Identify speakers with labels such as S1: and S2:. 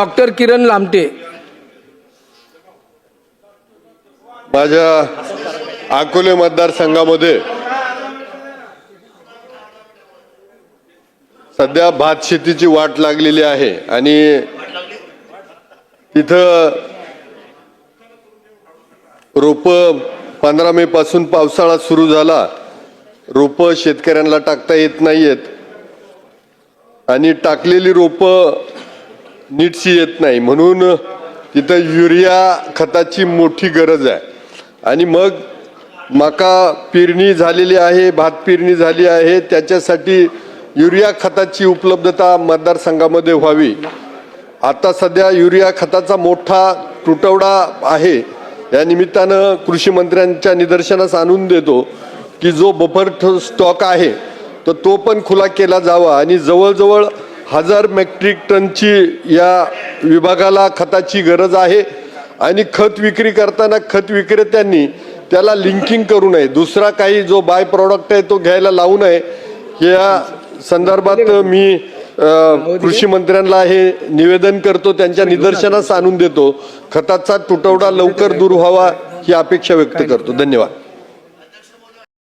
S1: Doctor किरण लामटे.
S2: माझ्या अकोले मतदारसंघामध्ये सध्या भात शेतीची वाट लागलेली आहे आणि तिथं रोप पंधरा मे पासून पावसाळा सुरू झाला. रोप शेतकऱ्यांना टाकता येत नाहीयेत. आणि टाकलेली रोपं नीटशी येत नाही. म्हणून तिथं युरिया खताची मोठी गरज आहे. आणि मग मका पेरणी झालेली आहे भात पेरणी झाली आहे त्याच्यासाठी युरिया खताची उपलब्धता मतदारसंघामध्ये व्हावी. आता सध्या युरिया खताचा मोठा तुटवडा आहे. या निमित्तानं कृषी मंत्र्यांच्या निदर्शनास आणून देतो की जो बफर स्टॉक आहे तर तो पण खुला केला जावा. आणि जवळजवळ हजार मेट्रिक टनची या विभागाला खताची गरज आहे आणि खत विक्री करताना खत विक्रेत्यांनी त्याला लिंकिंग करू नये. दुसरा काही जो बाय प्रॉडक्ट आहे तो घ्यायला लावू नये. या संदर्भात मी कृषी मंत्र्यांना हे निवेदन करतो त्यांच्या निदर्शनास आणून देतो. खताचा तुटवडा लवकर दूर व्हावा ही अपेक्षा व्यक्त करतो. धन्यवाद.